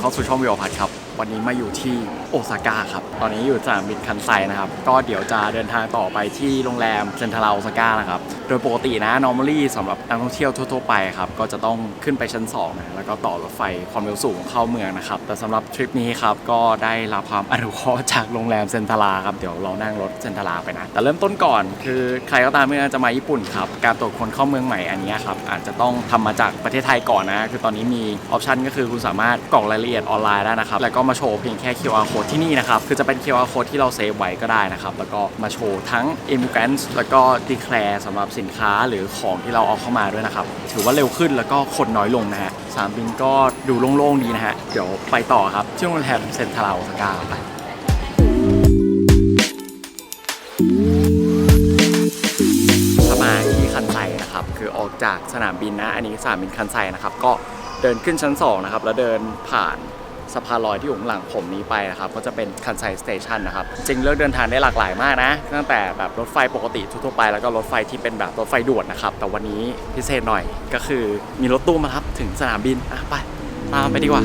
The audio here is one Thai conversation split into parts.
เข้าสู่ช่องวิวพัทครับ วันนี้มาอยู่ที่โอซาก้าครับ ตอนนี้อยู่สนามบินคันไซนะครับ ก็เดี๋ยวจะเดินทางต่อไปที่โรงแรมเซนทรัลโอซาก้านะครับ โดยปกตินะ normally สำหรับนักท่องเที่ยวทั่วๆไปครับ ก็จะต้องขึ้นไปชั้น2นะแล้วก็ต่อรถไฟความเร็วสูงเข้าเมืองนะครับ แต่สำหรับทริปนี้ครับ ก็ได้รับความอนุเคราะห์จากโรงแรมเซนทราครับ เดี๋ยวเรานั่งรถเซนทราไปนะ แต่เริ่มต้นก่อนคือใครก็ตามที่อจะมาญี่ปุ่นครับ การตรวจคนเข้าเมืองใหม่อันนี้ครับ อาจจะต้องทำมาจากประเทศไทยก่อนนะ คือตอนนี้มีออปชันก็คือคุณสามารถกรอกรายละเอียดออนไลน์ได้นะครับ แล้วก็มาโชว์เพียงแค่ QR code ที่นี่นะครับ คือจะเป็น QR code ที่เราเซฟไว้ก็ได้นะครับ แล้วก็มาโชว์ทั้ง immigrants แล้วก็ declare สำหรับสินค้าหรือของที่เราเอาเข้ามาด้วยนะครับ ถือว่าเร็วขึ้นแล้วก็คนน้อยลงนะฮะสนามบินก็ดูโล่งๆดีนะฮะ เดี๋ยวไปต่อครับที่โรงแรมเซ็นทรัลโอซาก้าไปถ้ามาที่คันไซนะครับ คือออกจากสนามบินนะ อันนี้สนามบินคันไซนะครับ ก็เดินขึ้นชั้น 2 นะครับ แล้วเดินผ่าน สะพานลอยที่อยู่ข้างหลังผมนี้ไปนะครับ ก็จะเป็นคันไซสเตชันนะครับ จริงเลือกเดินทางได้หลากหลายมากนะ ตั้งแต่แบบรถไฟปกติทั่วไป แล้วก็รถไฟที่เป็นแบบรถไฟด่วนนะครับ แต่วันนี้พิเศษหน่อยก็คือมีรถตู้มารับถึงสนามบินอะไปตามไปดีกว่า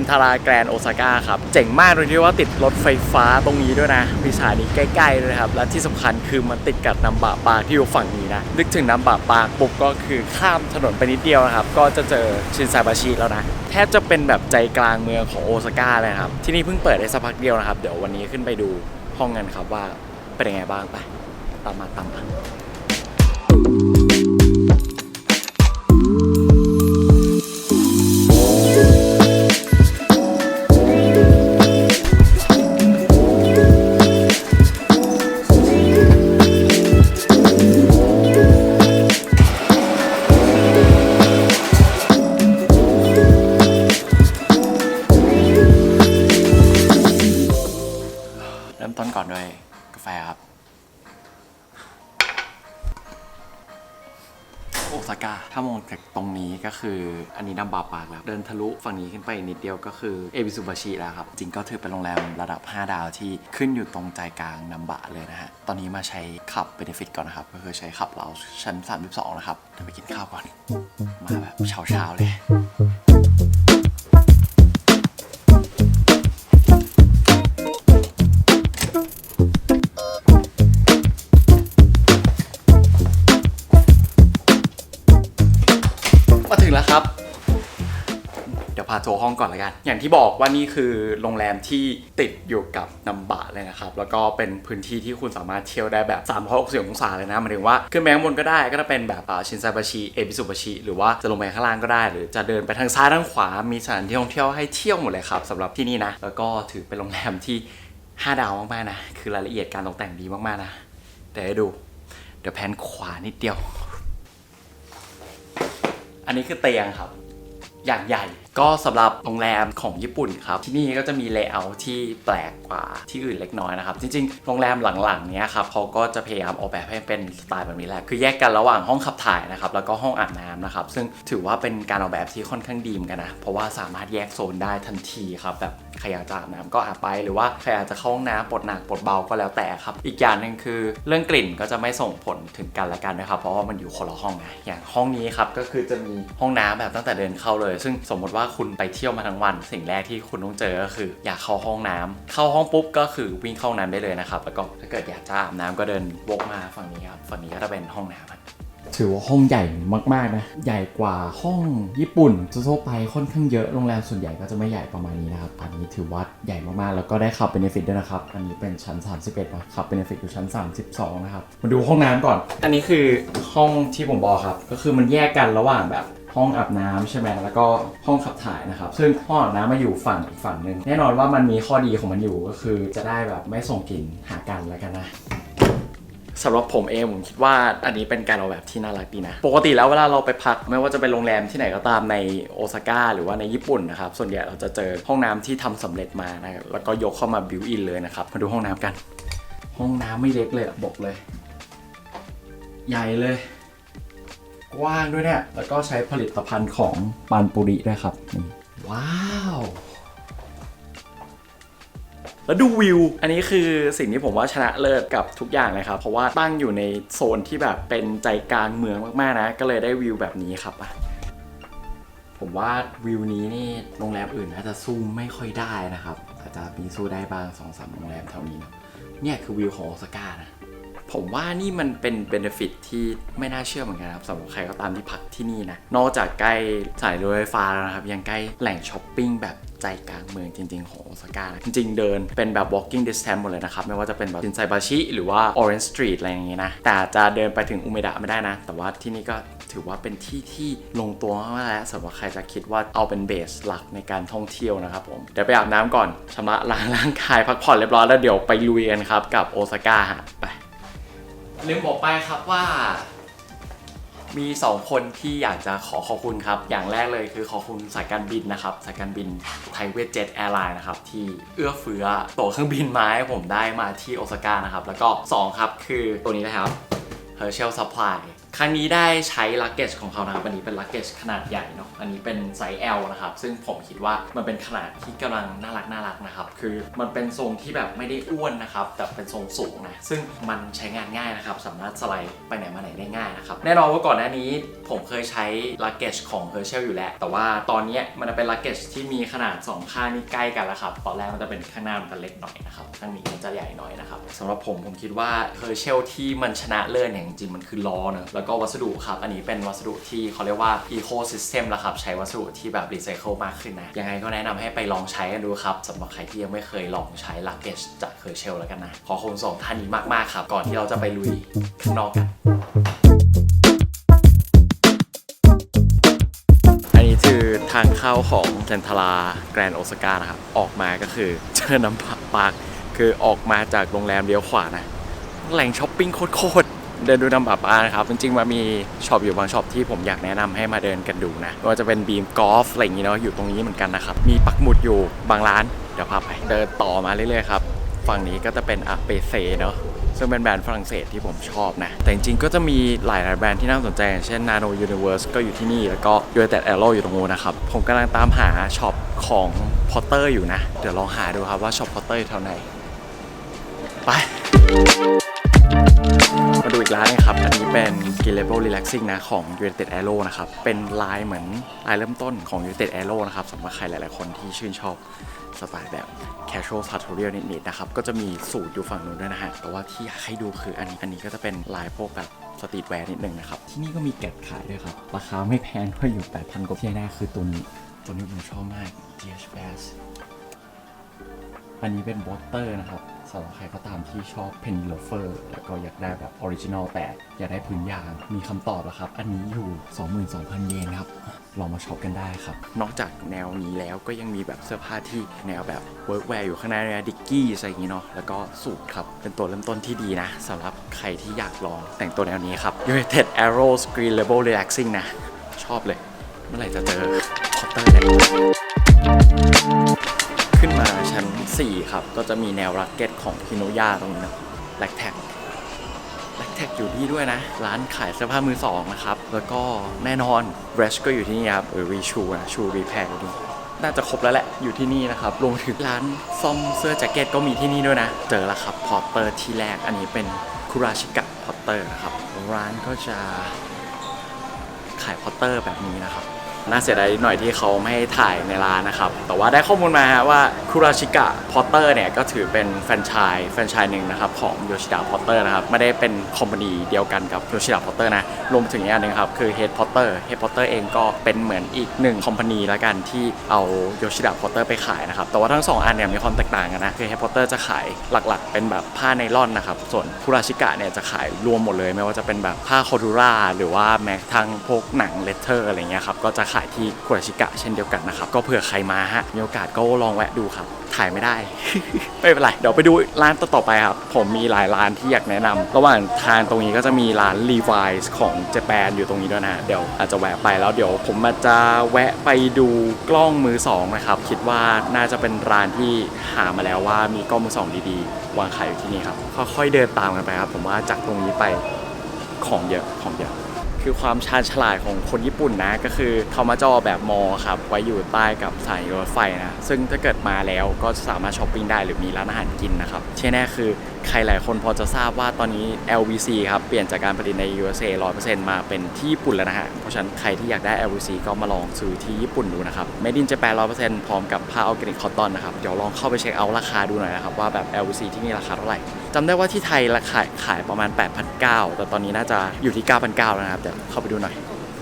นทาราแกรนโอซาก้าครับ เจ๋งมากเลยที่ว่าติดรถไฟฟ้าตรงนี้ด้วยนะ มีสถานีใกล้ๆด้วยครับ และที่สำคัญคือมันติดกับน้ำบาปางที่อยู่ฝั่งนี้นะ นึกถึงน้ำบาปางปุ๊บก็คือข้ามถนนไปนิดเดียวนะครับ ก็จะเจอชินซาบาชิแล้วนะ แทบจะเป็นแบบใจกลางเมืองของโอซาก้าเลยครับ ที่นี่เพิ่งเปิดได้สักพักเดียวนะครับ เดี๋ยววันนี้ขึ้นไปดูห้องกันครับว่าเป็นยังไงบ้างไป ตามมาตามมา คืออันนี้นัมบาปากแล้ว เดินทะลุฝั่งนี้ขึ้นไปนิดเดียวก็คือเอบิสุบาชิแล้วครับ จริงก็ถือเป็นโรงแรมระดับ 5 ดาวที่ขึ้นอยู่ตรงใจกลางนัมบะเลยนะฮะ ตอนนี้มาใช้ขับเบนฟิตก่อนนะครับ ก็คือใช้ขับเราชั้น 32 นะครับเดี๋ยวไปกินข้าวก่อน มาแบบเช้าๆเลย ห้องก่อนละกัน อย่างที่บอกว่านี่คือโรงแรมที่ติดอยู่กับนัมบะเลยนะครับ แล้วก็เป็นพื้นที่ที่คุณสามารถเที่ยวได้แบบ360องศาเลยนะหมายถึงว่าขึ้นไปข้างบนก็ได้ก็จะเป็นแบบชินไซบาชิเอบิสุบาชิหรือว่าจะลงไปข้างล่างก็ได้ หรือจะเดินไปทางซ้ายทางขวา มีสถานที่ท่องเที่ยวให้เที่ยวหมดเลยครับสำหรับที่นี่นะ แล้วก็ถือเป็นโรงแรมที่5ดาวมากๆนะ คือรายละเอียดการตกแต่งดีมากๆนะ แต่ให้ดู เดี๋ยวแพนขวานิดเดียว อันนี้คือเตียงครับ อย่างใหญ่ ก็สำหรับโรงแรมของญี่ปุ่นครับที่นี่ก็จะมีเลเยอร์ที่แปลกกว่าที่อื่นเล็กน้อยนะครับ จริงๆ โรงแรมหลังๆเนี้ยครับเขาก็จะพยายามออกแบบให้เป็นสไตล์แบบนี้แหละคือแยกกันระหว่างห้องขับถ่ายนะครับแล้วก็ห้องอาบน้ำนะครับซึ่งถือว่าเป็นการออกแบบที่ค่อนข้างดีมกันนะเพราะว่าสามารถแยกโซนได้ทันทีครับแบบ ใครอยากจะอาบน้ำก็อาบไป หรือว่าใครอยากจะเข้าห้องน้ำปวดหนักปวดเบาก็แล้วแต่ครับ อีกอย่างหนึ่งคือเรื่องกลิ่นก็จะไม่ส่งผลถึงกันและกันนะครับ เพราะว่ามันอยู่คนละห้องนะอย่างห้องนี้ครับก็คือจะมีห้องน้ำแบบตั้งแต่เดินเข้าเลย ซึ่งสมมติว่าคุณไปเที่ยวมาทั้งวัน สิ่งแรกที่คุณต้องเจอก็คือ อยากเข้าห้องน้ำเข้าห้องปุ๊บก็คือวิ่งเข้าห้องน้ำได้เลยนะครับแล้วก็ถ้าเกิดอยากจะอาบน้ำก็เดินวกมาฝั่งนี้ครับฝั่งนี้ก็จะเป็นห้องน้ำ ถือว่าห้องใหญ่มากๆนะ ใหญ่กว่าห้องญี่ปุ่นทั่วๆไปค่อนข้างเยอะโรงแรมส่วนใหญ่ก็จะไม่ใหญ่ประมาณนี้นะครับ อันนี้ถือว่าใหญ่มากๆ แล้วก็ได้ขับเบนฟิตด้วยนะครับ อันนี้เป็นชั้น 31นะขับเบนฟิตอยู่ชั้น 32 นะครับ มาดูห้องน้ำก่อน อันนี้คือห้องที่ผมบอกครับ ก็คือมันแยกกันระหว่างแบบห้องอาบน้ำใช่ไหมแล้วก็ห้องขับถ่ายนะครับ ซึ่งห้องอาบน้ำมาอยู่ฝั่งอีกฝั่งหนึ่งแน่นอนว่ามันมีข้อดีของมันอยู่ก็คือจะได้แบบไม่ส่งกลิ่นหากันแล้วกันนะ สำหรับผมเองผมคิดว่าอันนี้เป็นการออกแบบที่น่ารักดีนะ ปกติแล้วเวลาเราไปพักไม่ว่าจะเป็นโรงแรมที่ไหนก็ตามในโอซาก้าหรือว่าในญี่ปุ่นนะครับ ส่วนใหญ่เราจะเจอห้องน้ำที่ทำสำเร็จมานะครับแล้วก็ยกเข้ามาบิวอินเลยนะครับ มาดูห้องน้ำกัน ห้องน้ำไม่เล็กเลยบอกเลย ใหญ่เลย กว้างด้วยเนี่ย แล้วก็ใช้ผลิตภัณฑ์ของปันปุริด้วยครับนี่ว้า แล้วดูวิว อันนี้คือสิ่งที่ผมว่าชนะเลิศกับทุกอย่างเลยครับ เพราะว่าตั้งอยู่ในโซนที่แบบเป็นใจกลางเมืองมากๆนะ ก็เลยได้วิวแบบนี้ครับผมว่าวิวนี้นี่โรงแรมอื่นอาจจะสู้ไม่ค่อยได้นะครับ อาจจะมีสู้ได้บ้างสองสามโรงแรมแถวนี้นะเนี่ยคือวิวของออซาก้านะ ผมว่านี่มันเป็นเบนฟิตที่ไม่น่าเชื่อเหมือนกันครับสำหรับใครก็ตามที่พักที่นี่นะ นอกจากใกล้สายรถไฟฟ้าแล้วนะครับ ยังใกล้แหล่งช้อปปิ้งแบบใจกลางเมืองจริง ๆ ของโอซาก้าจริง ๆ เดินเป็นแบบ walking distance หมดเลยนะครับ ไม่ว่าจะเป็นแบบชินไซบาชิ หรือว่า Orange Street อะไรอย่างงี้นะ แต่จะเดินไปถึงอุเมดะไม่ได้นะ แต่ว่าที่นี่ก็ถือว่าเป็นที่ที่ลงตัวมากแล้วสำหรับใครจะคิดว่าเอาเป็นเบสหลักในการท่องเที่ยวนะครับผม เดี๋ยวไปอาบน้ำก่อนชำระล้างร่างกายพักผ่อนเรียบร้อยแล้วเดี๋ยวไปลุยกันครับกับโอซาก้าไป ลืมบอกไปครับว่า มี 2 คนที่อยากจะขอขอบคุณครับ อย่างแรกเลยคือขอบคุณสายการบินนะครับ สายการบินไทยเวทเจ็ตแอร์ไลน์นะครับ ที่เอื้อเฟื้อตั๋วเครื่องบินมาให้ผมได้มาที่โอซาก้านะครับ แล้วก็ 2 ครับ คือตัวนี้นะครับ Herschel Supply ครั้งนี้ได้ใช้ลักเกจของเขานะครับ อันนี้เป็นลักเกจขนาดใหญ่เนาะ อันนี้เป็นไซส์ L นะครับ ซึ่งผมคิดว่ามันเป็นขนาดที่กำลังน่ารักน่ารักนะครับ คือมันเป็นทรงที่แบบไม่ได้อ้วนนะครับ แต่เป็นทรงสูงนะ ซึ่งมันใช้งานง่ายนะครับ สามารถสไลด์ไปไหนมาไหนได้ง่ายนะครับ แน่นอนว่าก่อนหน้านี้ผมเคยใช้ลักเกจของ Herschel อยู่แล้ว แต่ว่าตอนนี้มันเป็นลักเกจที่มีขนาด 2 ข้างนี่ใกล้กันแล้วครับ ตอนแรกมันจะเป็นข้างหน้ามันจะเล็กหน่อยนะครับ ข้างนี้มันจะใหญ่หน่อยนะครับสำหรับผมผมคิดว่า Herschel ที่มันชนะเลิศเนี่ยจริงๆมันคือล้อเนอะแล้วก็วัสดุครับ อันนี้เป็นวัสดุที่เขาเรียกว่า Ecosystem ล้วครับ ใช้วัสดุที่แบบรีไซเคิลมากขึ้นนะ ยังไงก็แนะนำให้ไปลองใช้กันดูครับสำหรับใครที่ยังไม่เคยลองใช้ลักเกจจาก Herschel แล้วกันนะ ขอคุณสองท่านนี้มากๆครับ ก่อนที่เราจะไปลุยข้างนอกกันอันนี้คือทางเข้าของเซนทราแกรนโอซาก้านะครับ ออกมาก็คือเจอน้ำผักปากคือออกมาจากโรงแรมเลี้ยวขวานะ แหล่งช้อปปิ้งโคตร เดินดูน้ำผักปานะครับ จริงๆมันมีช็อปอยู่บางช็อปที่ผมอยากแนะนำให้มาเดินกันดูนะไม่ว่าจะเป็นบีมกอล์ฟอะไรอย่างงี้เนาะอยู่ตรงนี้เหมือนกันนะครับ มีปักหมุดอยู่บางร้าน เดี๋ยวพาไป เดินต่อมาเรื่อยๆครับ ฝั่งนี้ก็จะเป็นอาเปเซเนาะซึ่งเป็นแบรนด์ฝรั่งเศสที่ผมชอบนะ แต่จริงๆ ก็จะมีหลายๆแบรนด์ที่น่าสนใจอย่างเช่น Nano Universe ก็อยู่ที่นี่ แล้วก็ United Aero อยู่ตรงนู้นนะครับ ผมกำลังตามหาช็อปของ Potter อยู่นะ เดี๋ยวลองหาดูครับว่าช็อป Potter อยู่แถวไหน ไป ดูอีกร้านนึงครับ อันนี้เป็น g i l a b l e Relaxing นะ ของ United Aero นะครับ เป็นลายเหมือนลายเริ่มต้นของ United Aero นะครับสำหรับใครหลาย ๆ คนที่ชื่นชอบสไตล์แบบ casual sartorial นิด ๆ นะครับ ก็จะมีสูตรอยู่ฝั่งนู้นด้วยนะฮะ แต่ว่าที่อยากให้ดูคืออันนี้ อันนี้ก็จะเป็นลายพวกแบบสตรีทแวร์นิดนึงนะครับ ที่นี่ก็มีแกะขายด้วยครับ ราคาไม่แพงด้วยอยู่ 8,000กว่าที่แน่คือตัวนี้ตัวนี้ผมชอบมาก GH Bass อันนี้เป็นบอตเตอร์นะครับสำหรับใครก็ตามที่ชอบเพน n ลเฟอร์แล้วก็อยากได้แบบออริจินอลแต่อยากได้พื้นยางมีคำตอบแล้วครับ อันนี้อยู่ 22,000 เยนครับลองมาช็อปกันได้ครับ นอกจากแนวนี้แล้วก็ยังมีแบบเสื้อผ้าที่แนวแบบเวิร์กแวร์อยู่ข้างในดิกกี้อะไรอย่างนี้เนาะแล้วก็สูทครับ เป็นตัวเริ่มต้นที่ดีนะสำหรับใครที่อยากลองแต่งตัวแนวนี้ครับ United Aero Screen Level Relaxing นะ ชอบเลย เมื่อไหร่จะเจอคอตเตอร์เนี่ย ขึ้นมาชั้น 4 ครับ ก็จะมีแนวรักเก็ตของฮิโนยาตรงนี้นะแลกแท็กแลกแท็กอยู่นี่ด้วยนะ ร้านขายเสื้อผ้ามือสองนะครับ แล้วก็แน่นอนเบรชก็อยู่ที่นี่ครับหรือรีชูนะชูรีแพร์อยู่นี่น่าจะครบแล้วแหละอยู่ที่นี่นะครับรวมถึงร้านซ่อมเสื้อแจ็คเก็ตก็มีที่นี่ด้วยนะ เจอแล้วครับพอตเตอร์ที่แรกอันนี้เป็นคุราชิกะพอตเตอร์นะครับ ร้านก็จะขายพอตเตอร์แบบนี้นะครับ น่าเสียดายหน่อยที่เขาไม่ให้ถ่ายในร้านนะครับ แต่ว่าได้ข้อมูลมาว่าคุราชิกะพอตเตอร์เนี่ยก็ถือเป็นแฟรนไชส์แฟรนไชส์หนึ่งนะครับของโยชิดะพอตเตอร์นะครับไม่ได้เป็นคอมพานีเดียวกันกับโยชิดะพอตเตอร์นะรวมถึงอีกอันหนึ่งครับคือเฮดพอตเตอร์เฮดพอตเตอร์เองก็เป็นเหมือนอีกหนึ่งคอมพานีละกันที่เอาโยชิดะพอตเตอร์ไปขายนะครับแต่ว่าทั้งสองอันเนี่ยมีความแตกต่างกันนะคือเฮดพอตเตอร์จะขายหลักๆ เป็นแบบผ้าไนลอนนะครับส่วนคุราชิกะเนี่ยจะขายรวมหมดเลย ไม่ว่าจะเป็นแบบผ้าโคดูราหรือว่าแม้ทั่งพวกหนังเลเทอร์อะไรเงี้ยครับก็จะขายที่คุราชิกะเช่นเดียวกันนะครับ ก็เผื่อใครมาฮะมีโอกาสก็ลองแวะดูครับ ถ่ายไม่ได้ ไม่เป็นไร เดี๋ยวไปดูร้านต่อๆไปครับ ผมมีหลายร้านที่อยากแนะนำระหว่างทางตรงนี้ก็จะมีร้าน Levi's ของเจแปนอยู่ตรงนี้ด้วยนะ เดี๋ยวอาจจะแวะไปแล้วเดี๋ยวผมอาจจะแวะไปดูกล้องมือสองนะครับคิดว่าน่าจะเป็นร้านที่หามาแล้วว่ามีกล้องมือสองดีๆ วางขายอยู่ที่นี่ครับค่อยๆเดินตามกันไปครับ ผมว่าจากตรงนี้ไปของเยอะของเยอะ คือความชาญฉลาดของคนญี่ปุ่นนะ ก็คือเขามาจอแบบมอครับไว้อยู่ใต้กับสายรถไฟนะ ซึ่งถ้าเกิดมาแล้วก็สามารถช้อปปิ้งได้หรือมีร้านอาหารกินนะครับที่แน่คือ ใครหลายคนพอจะทราบว่าตอนนี้ LVC ครับ เปลี่ยนจากการผลิตใน USA 100%มาเป็นที่ญี่ปุ่นแล้วนะฮะ เพราะฉะนั้นใครที่อยากได้ LVC ก็มาลองซื้อที่ญี่ปุ่นดูนะครับ Made in Japan 100%พร้อมกับผ้าออร์แกนิกคอตตอนนะครับ เดี๋ยวลองเข้าไปเช็คเอาราคาดูหน่อยนะครับ ว่าแบบ LVC ที่นี่ราคาเท่าไหร่จำได้ว่าที่ไทยราคาขายประมาณ 8,900 แต่ตอนนี้น่าจะอยู่ที่ 9,900แล้วนะครับ เดี๋ยวเข้าไปดูหน่อย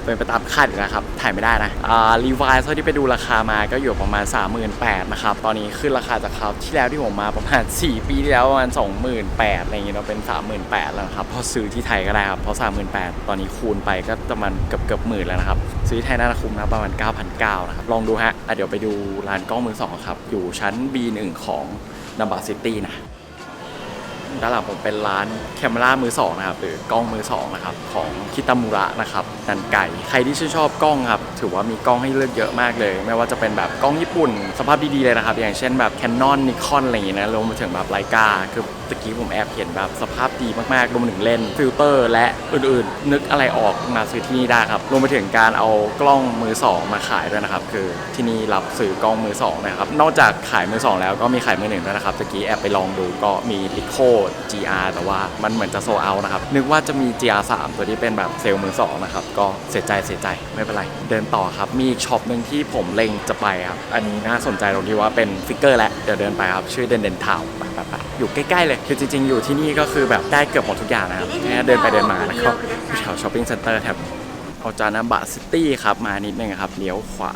เป็นไปตามคาดอยู่นะครับ ถ่ายไม่ได้นะอ่ารีวายเท่าที่ไปดูราคามาก็อยู่ประมาณ 38,000นะครับ ตอนนี้ขึ้นราคาจากคราวที่แล้วที่ผมมาประมาณ 4 ปีที่แล้วประมาณ 28,000อะไรอย่างเงี้ยเนาะเป็น 38,000แล้วครับพอซื้อที่ไทยก็ได้ครับเพราะ38,000ตอนนี้คูณไปก็ประมาณเกือบเกือบหมื่นแล้วนะครับ ซื้อที่ไทยน่าจะคุ้มนะประมาณ 9,900นะครับ ลองดูฮะอะเดี๋ยวไปดูร้านกล้องมือสองครับ อยู่ชั้น B1 ของนัมบาซิตี้นะ ด้านหลังผมเป็นร้านแคม e รามือสองนะครับหรือกล้องมือสองนะครับของคิตามุระนะครับนันไก่ใครที่ชื่นชอบกล้องครับถือว่ามีกล้องให้เลือกเยอะมากเลย ไม่ว่าจะเป็นแบบกล้องญี่ปุ่น สภาพดีๆเลยนะครับ อย่างเช่นแบบ Canon Nikon อะไรอย่างเงี้ยนะรวมไปถึงแบบไลกาคือตะกี้ผมแอบเห็นแบบสภาพดีมากๆรวมถึงเลนส์ฟิลเตอร์ และอื่นๆ นึกอะไรออกมาซื้อที่นี่ได้ครับรวมไปถึงการเอากล้องมือสองมาขายด้วยนะครับคือที่นี่รับซื้อกล้องมือสองนะครับนอกจากขายมือสองแล้วก็มีขายมือหนึ่งด้วยนะครับตะกี้แอบไปลองดูก็มี l i c o GR แต่ว่ามันเหมือนจะโซเอานะครับ นึกว่าจะมี GR 3ตัวที่เป็นแบบเซลล์มือสองนะครับก็เสียใจเสียใจไม่เป็นไร เดินต่อครับ มีอีกช็อปหนึ่งที่ผมเล็งจะไปครับ อันนี้น่าสนใจตรงที่ว่าเป็นฟิกเกอร์แหละเดี๋ยวเดินไปครับชื่อเดนเดนทาวไปไปไปอยู่ใกล้ๆเลยคือจริง ๆ อยู่ที่นี่ก็คือแบบได้เกือบหมดทุกอย่างนะครับแค่เดินไปเดินมานะครับแถวช้อปปิ้งเซ็นเตอร์แถบออจานาบะซิตี้ครับมานิดนึงครับเลี้ยวขวา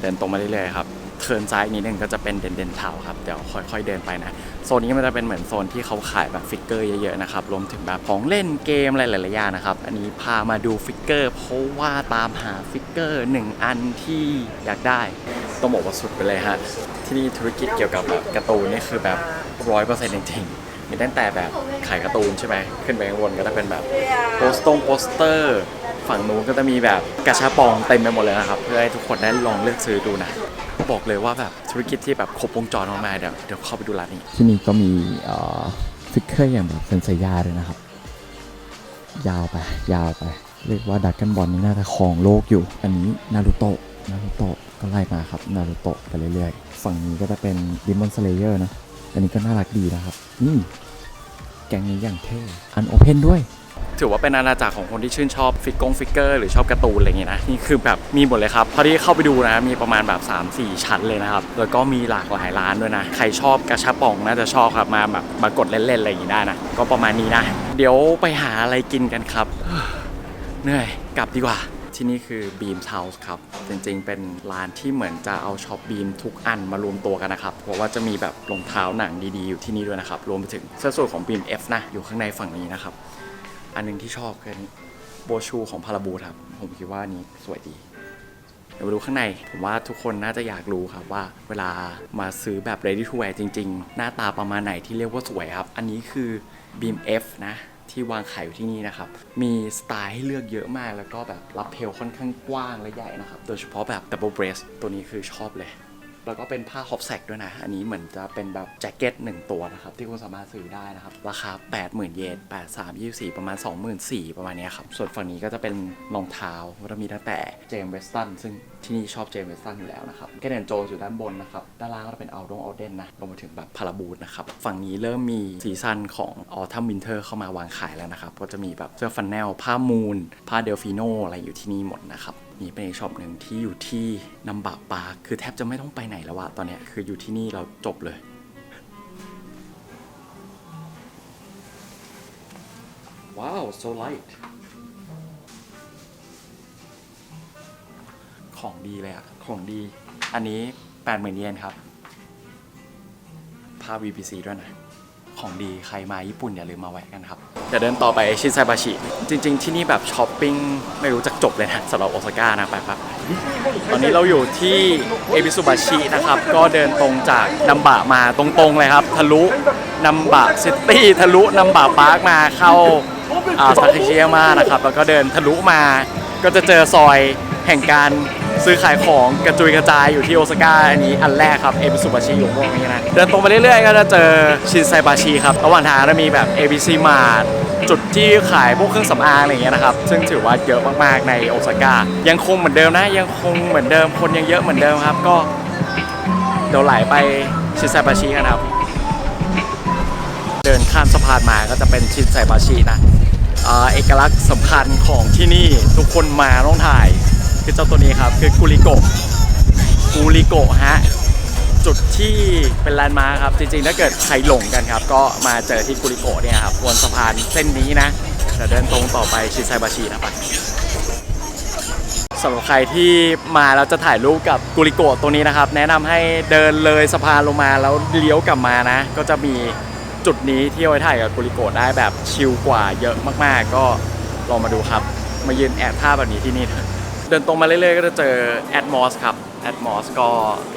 เดินตรงมาเรื่อยๆครับ เทิร์นซ้ายนิดนึงก็จะเป็นเดนเดนทาวครับ เดี๋ยวค่อย ๆ เดินไปนะ โซนนี้มันจะเป็นเหมือนโซนที่เขาขายแบบฟิกเกอร์เยอะๆนะครับ รวมถึงแบบของเล่นเกมอะไรหลายๆอย่างนะครับ อันนี้พามาดูฟิกเกอร์เพราะว่าตามหาฟิกเกอร์หนึ่งอันที่อยากได้ ต้องบอกว่าสุดไปเลยฮะ ที่นี่ธุรกิจเกี่ยวกับแบบการ์ตูนนี่คือแบบร้อยเปอร์เซ็นต์จริงๆ มีตั้งแต่แบบขายการ์ตูนใช่ไหม ขึ้นไปข้างบนก็จะเป็นแบบโปสตงโปสเตอร์ฝั่งนู้นก็จะมีแบบกระชาปองเต็มไปหมดเลยนะครับ เพื่อให้ทุกคนได้ลองเลือกซื้อดูนะ บอกเลยว่าแบบธุรกิจที่แบบครบวงจรมากๆเดี๋ยวเดี๋ยวเข้าไปดูร้านนี้ ที่นี่ก็มีฟิกเกอร์อย่างแบบเซนเซียด้วยนะครับ ยาวไป ยาวไป เรียกว่าดักกันบอลนี่น่าจะครองโลกอยู่ อันนี้นารูโตะนารูโตะก็ไล่มาครับนารูโตะไปเรื่อยๆ ฝั่งนี้ก็จะเป็นดิมอนสเลเยอร์นะ อันนี้ก็น่ารักดีนะครับนี่แกงนี้อย่างเท่ อันโอเพนด้วย ถือว่าเป็นอาณาจักรของคนที่ชื่นชอบฟิกกงฟิกเกอร์หรือชอบการ์ตูนอะไรอย่างเงี้ยนะนี่คือแบบมีหมดเลยครับพอที่เข้าไปดูนะมีประมาณแบบ 3-4 ชั้นเลยนะครับแล้วก็มีหลากหลายร้านด้วยนะ ใครชอบกระชับปองน่าจะชอบครับมาแบบมากดเล่นๆอะไรอย่างงี้ได้นะก็ประมาณนี้นะ เดี๋ยวไปหาอะไรกินกันครับเหนื่อยกลับดีกว่าที่นี่คือ Beams House ครับ จริงๆ เป็นร้านที่เหมือนจะเอาช็อปบีมทุกอันมารวมตัวกันนะครับ เพราะว่าจะมีแบบรองเท้าหนังดีๆ อยู่ที่นี่ด้วยนะครับ รวมไปถึงเสื้อสูทของ Beam F นะ อยู่ข้างในฝั่งนี้นะครับ อันหนึงที่ชอบคืออันนี้โบชูของพาราบูครับ ผมคิดว่าอันนี้สวยดี เดี๋ยวมาดูข้างใน ผมว่าทุกคนน่าจะอยากรู้ครับว่าเวลามาซื้อแบบ ready to wear จริง ๆ หน้าตาประมาณไหนที่เรียกว่าสวยครับ อันนี้คือ Beam F นะที่วางขายอยู่ที่นี่นะครับ มีสไตล์ให้เลือกเยอะมาก แล้วก็แบบรับเพลค่อนข้างกว้างและใหญ่นะครับ โดยเฉพาะแบบ double breast ตัวนี้คือชอบเลย แล้วก็เป็นผ้าฮอปแซกด้วยนะ อันนี้เหมือนจะเป็นแบบแจ็คเก็ตหนึ่งตัวนะครับ ที่คุณสามารถซื้อได้นะครับ ราคา 80,000 เยน83 24 ประมาณ 24,000ประมาณนี้ครับ ส่วนฝั่งนี้ก็จะเป็นรองเท้าก็มีตั้งแต่เจมส์เวสตันซึ่ง ที่นี่ชอบเจมส์เวสตันอยู่แล้วนะครับแกเดนโจนอยู่ด้านบนนะครับ ด้านล่างก็จะเป็นเอาดงเอาเดนนะรวมไปถึงแบบพาราบูดนะครับ ฝั่งนี้เริ่มมีซีซั่นของออทัมวินเทอร์เข้ามาวางขายแล้วนะครับ ก็จะมีแบบเสื้อฟันแนลผ้ามูนผ้าเดลฟิโนอะไรอยู่ที่นี่หมดนะครับนี่เป็นอีกช็อปหนึ่งที่อยู่ที่นัมบะปาร์คคือแทบจะไม่ต้องไปไหนแล้วอะตอนเนี้ยคืออยู่ที่นี่เราจบเลยว้าว so light ของดีเลยอะของดี อันนี้80,000เยนครับผ้า VPC ด้วยนะ ของดีใครมาญี่ปุ่นอย่าลืมมาแวะกันครับเดี๋ยวเดินต่อไปชินไซบาชิ จริง ๆ ที่นี่แบบช้อปปิ้งไม่รู้จักจบเลยนะสำหรับโอซาก้านะไปครับตอนนี้เราอยู่ที่เอบิสุบาชินะครับ ก็เดินตรงจากนัมบะมาตรงๆเลยครับ ทะลุนัมบะซิตี้ทะลุนัมบะพาร์คมาเข้าอาซาคิชิยามานะครับ แล้วก็เดินทะลุมาก็จะเจอซอยแห่งการ ซื้อขายของกระจุยกระจายอยู่ที่โอซาก้าอันนี้อันแรกครับเอบิสุบาชิอยู่พวกนี้นะเดินตรงไปเรื่อยๆ ก็จะเจอชินไซบาชิครับระหว่างทางจะมีแบบ ABC Mart จุดที่ขายพวกเครื่องสำอางอะไรอย่างเงี้ยนะครับ ซึ่งถือว่าเยอะมากๆในโอซาก้ายังคงเหมือนเดิมนะยังคงเหมือนเดิมคนยังเยอะเหมือนเดิมครับ ก็เดี๋ยวไหลไปชินไซบาชิกันครับ เดินข้ามสะพานมาก็จะเป็นชินไซบาชินะเอกลักษณ์สำคัญของที่นี่ทุกคนมาต้องถ่าย คือเจ้าตัวนี้ครับ คือกุริโกกุริโกฮะ จุดที่เป็นแลนด์มาร์คครับ จริงๆ ถ้าเกิดใครหลงกันครับ ก็มาเจอที่กุริโกเนี่ยครับบนสะพานเส้นนี้นะเดี๋ยวเดินตรงต่อไปชินไซบาชินะไปสำหรับใครที่มาแล้วจะถ่ายรูปกับกุริโกะตัวนี้นะครับ แนะนำให้เดินเลยสะพานลงมาแล้วเลี้ยวกลับมานะ ก็จะมีจุดนี้ที่เอาไว้ถ่ายกับกุริโกะได้แบบชิลกว่าเยอะมากๆ ก็ลองมาดูครับ มายืนแอบท่าแบบนี้ที่นี่เถอะ เดินตรงมาเรื่อยๆ ก็จะเจอแอดมอสครับแอดมอสก็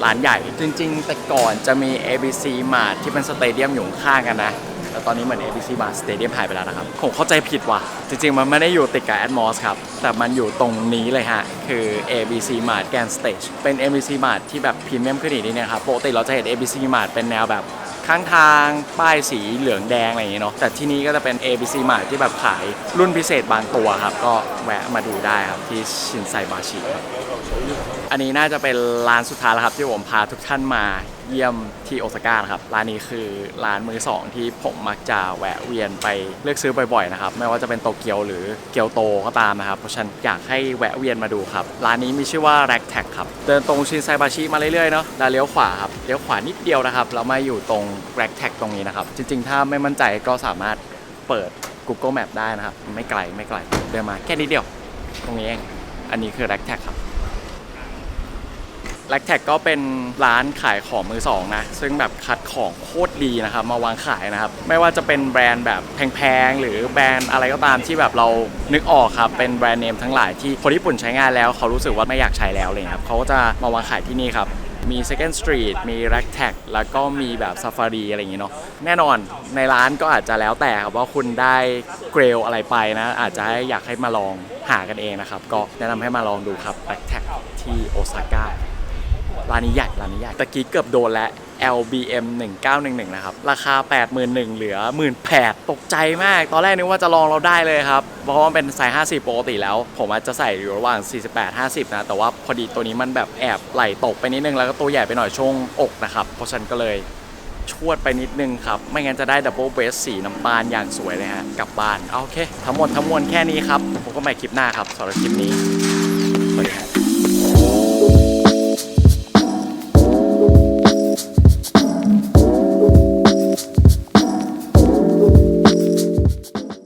ร้านใหญ่ จริงๆ แต่ก่อนจะมี ABC Mart ที่เป็นสเตเดียมอยู่ข้างกันนะแต่ตอนนี้เหมือน ABC Mart Stadium หายไปแล้วนะครับ ผมเข้าใจผิดว่ะ จริงๆ มันไม่ได้อยู่ติดกับ Atmos ครับ แต่มันอยู่ตรงนี้เลยฮะ คือ ABC Mart Grand Stage เป็น ABC Mart ที่แบบพรีเมียมขึ้นอีกนิดนึงครับปกติเราจะเห็น ABC Mart เป็นแนวแบบ ข้างทางป้ายสีเหลืองแดงอะไรอย่างเงี้ยเนาะแต่ที่นี่ก็จะเป็น ABC Mart ที่แบบขายรุ่นพิเศษบางตัวครับ ก็แวะมาดูได้ครับที่ชินไซบาชิครับอันนี้น่าจะเป็นร้านสุดท้ายแล้วครับที่ผมพาทุกท่านมา เยี่ยมที่โอซาก้านะครับ ร้านนี้คือร้านมือสองที่ผมมักจะแวะเวียนไปเลือกซื้อบ่อยๆนะครับ ไม่ว่าจะเป็นโตเกียวหรือเกียวโตก็ตามนะครับ เพราะฉะนันอยากให้แวะเวียนมาดูครับ ร้านนี้มีชื่อว่า r a g t a g ครับ เดินตรงชินไซบาชิมาเรื่อยๆเนาะแล้วเลี้ยวขวาครับ เลี้ยวขวานิดเดียวนะครับแล้วมาอยู่ตรง r a g t a g ตรงนี้นะครับ จริงๆ ถ้าไม่มั่นใจก็สามารถเปิด Google Map ได้นะครับ ไม่ไกลไม่ไกล เดินมาแค่นิดเดียว ตรงนี้เอง อันนี้คือ r a g t a g ครับ แลกแท็กก็เป็นร้านขายของมือสองนะ ซึ่งแบบคัดของโคตรดีนะครับ มาวางขายนะครับ ไม่ว่าจะเป็นแบรนด์แบบแพงๆ หรือแบรนด์อะไรก็ตามที่แบบเรานึกออกครับ เป็นแบรนด์เนมทั้งหลายที่คนญี่ปุ่นใช้งานแล้วเขารู้สึกว่าไม่อยากใช้แล้วเลยครับเขาก็จะมาวางขายที่นี่ครับมี Second Street มี r a g t a g แล้วก็มีแบบ Safari อะไรอย่างงี้เนาะแน่นอนในร้านก็อาจจะแล้วแต่ครับว่าคุณได้เกรลอะไรไปนะ อาจจะให้อยากให้มาลองหากันเองนะครับ ก็แนะนำให้มาลองดูครับ r a g t a g ที่โอซาก้า ร้านนี้ใหญ่ร้านนี้ใหญ่ตะกี้เกือบโดนแล้ว LBM 1911 นะครับ ราคา 81,000เหลือ 18,000ตกใจมาก ตอนแรกนึกว่าจะลองเราได้เลยครับ เพราะว่าเป็นไซส์50 ปกติแล้ว ผมอาจจะใส่อยู่ระหว่าง 48-50 นะ แต่ว่าพอดีตัวนี้มันแบบแอบไหลตกไปนิดนึง แล้วก็ตัวใหญ่ไปหน่อยช่วงอกนะครับ เพราะฉันก็เลยชวดไปนิดนึงครับ ไม่งั้นจะได้ดับเบิลเบสสีน้ำตาลอย่างสวยเลยฮะกลับบ้าน โอเค ทั้งหมดทั้งมวลแค่นี้ครับ ผมก็ใหม่คลิปหน้าครับสำหรับคลิปนี้